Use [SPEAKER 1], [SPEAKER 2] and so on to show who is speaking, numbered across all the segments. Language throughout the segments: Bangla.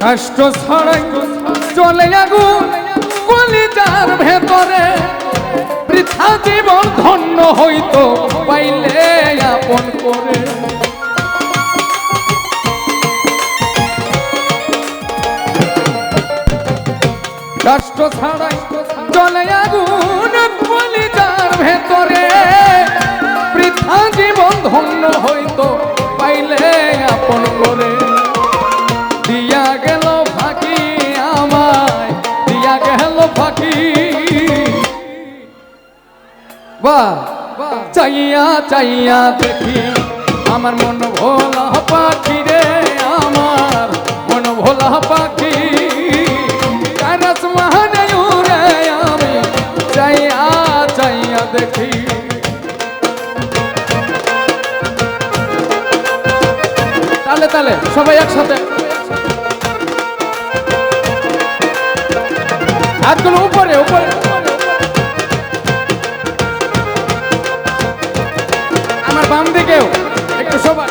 [SPEAKER 1] কষ্ট ছাড়াই চলে আগুন কলিজার ভেতরে। বৃথা জীবন ধন্য হইতো পাইলে আপন করে। কষ্ট ছাড়াই চলে আগুন কলিজার ভেতরে। বৃথা জীবন ধন্য হইতো পাইলে আপন করে। বাহ চাইয়া চাইয়া দেখি, আমার মন ভোলা পাখি রে আমার, মন ভোলা পাখি। তালে তালে, সবাই একসাথে। হাতগুলো উপরে উপরে। আমার বাম দিকেও, একটু সবাই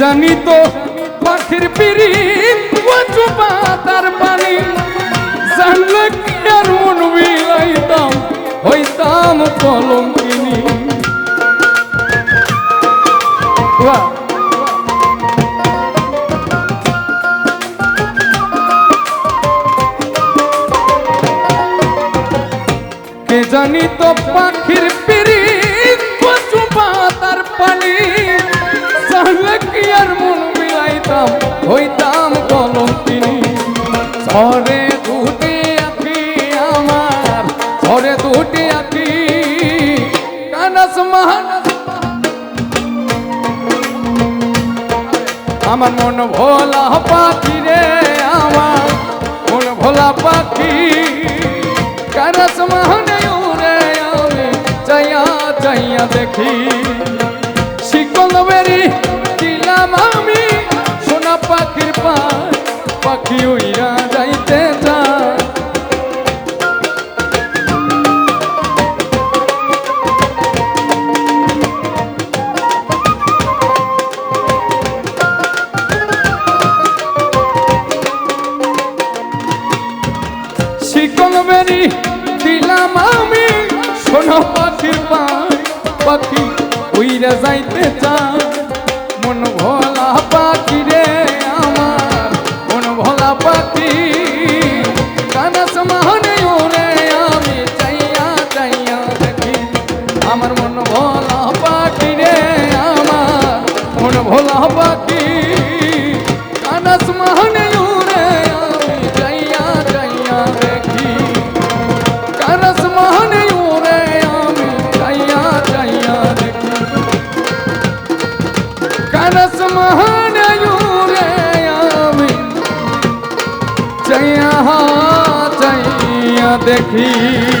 [SPEAKER 1] জানি তো পাখির পিড়ি কচু পাতার পানি। জানি তো পাখির পিড়ি আমার মন ভোলা পাখি রে, আমার মন ভোলা পাখি। কারস মহনে রে আমি চাইয়া চাইয়া দেখি। শিকল বেরি দিলাম আমি, সোনা পাখির পা পাখি উইরা পাখির পাখি উইরা যাইতে চায়। মন ভোলা পাখি কানাস আমি। চাইয়া চাইয়া দেখি।